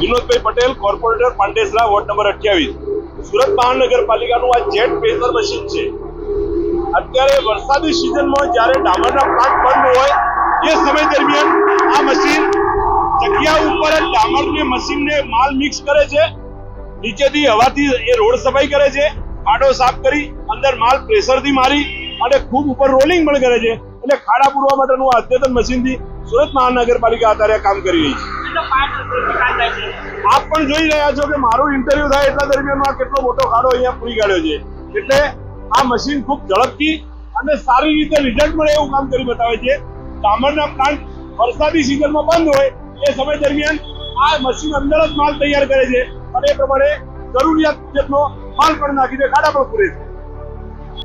Vinodbhai Patel, corporator Pandesara, ward number અઠ્યાવીસ. સુરત મહાનગરપાલિકાનું આ jet pressure machine છે. અત્યારે વરસાદી સિઝનમાં જ્યારે ડામરના પાક બંધ હોય, એ સમય દરમિયાન આ મશીન જગ્યા ઉપર ડામરને મશીનને માલ મિક્સ કરે છે. નીચેથી હવાથી એ રોડ સફાઈ કરે છે. ખાડો સાફ કરી અંદર માલ પ્રેશરથી મારી અને ખૂબ ઉપર રોલિંગ પણ કરે છે. એટલે ખાડા પૂરવા માટેનું આ અદ્યતન મશીનથી સુરત મહાનગરપાલિકા અત્યારે કામ કરી રહી છે. આપ પણ જોઈ રહ્યા છો કે મારું ઇન્ટરવ્યુ થાય એટલા દરમિયાન કેટલો મોટો ખાડો અહીંયા પૂરી કાઢ્યો છે. એટલે આ મશીન ખૂબ ઝડપથી અને સારી રીતે રિઝલ્ટ મળે એવું કામ કરી બતાવે છે. ડામરના પ્લાન્ટ વરસાદી સિઝનમાં બંધ હોય, એ સમય દરમિયાન આ મશીન અંદર જ માલ તૈયાર કરે છે. અને એ પ્રમાણે જરૂરિયાત જેટલો માલ પણ નાખીને ખાડા પણ પૂરે છે.